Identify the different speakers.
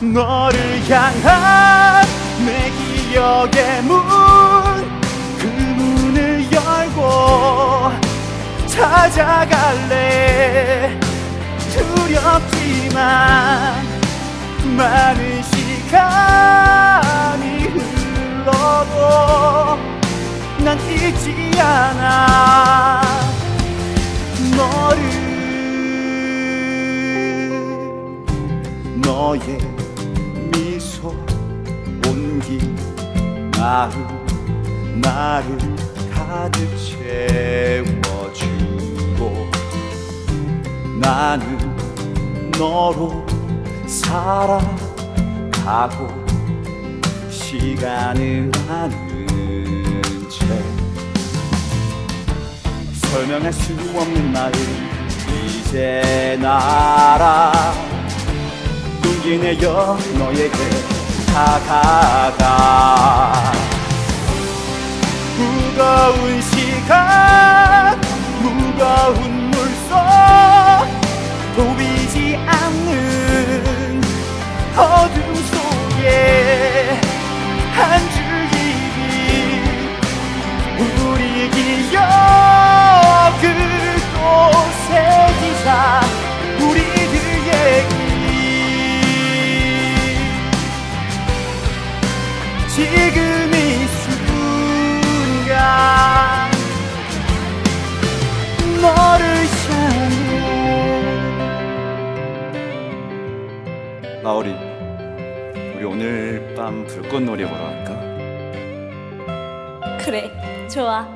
Speaker 1: 너를 향한 내 기억의 문. 그 문을 열고 찾아갈래. 두렵지만 많은 시간이 흘러도 난 잊지 않아. 너를 너의 미소 온기 마음 나를 가득 채워주고 나는 너로 살아가고 시간을 아는 채 설명할 수 없는 마음 이제 나라 내어 너에게. 다가가. 무거운 시간 무거운 물속 보이지 않는 어둠 속에 한 줄기 우리 기억 지금 이 순간 너를 향해 나오리 우리 오늘 밤 불꽃놀이 보러 갈까?
Speaker 2: 그래, 좋아.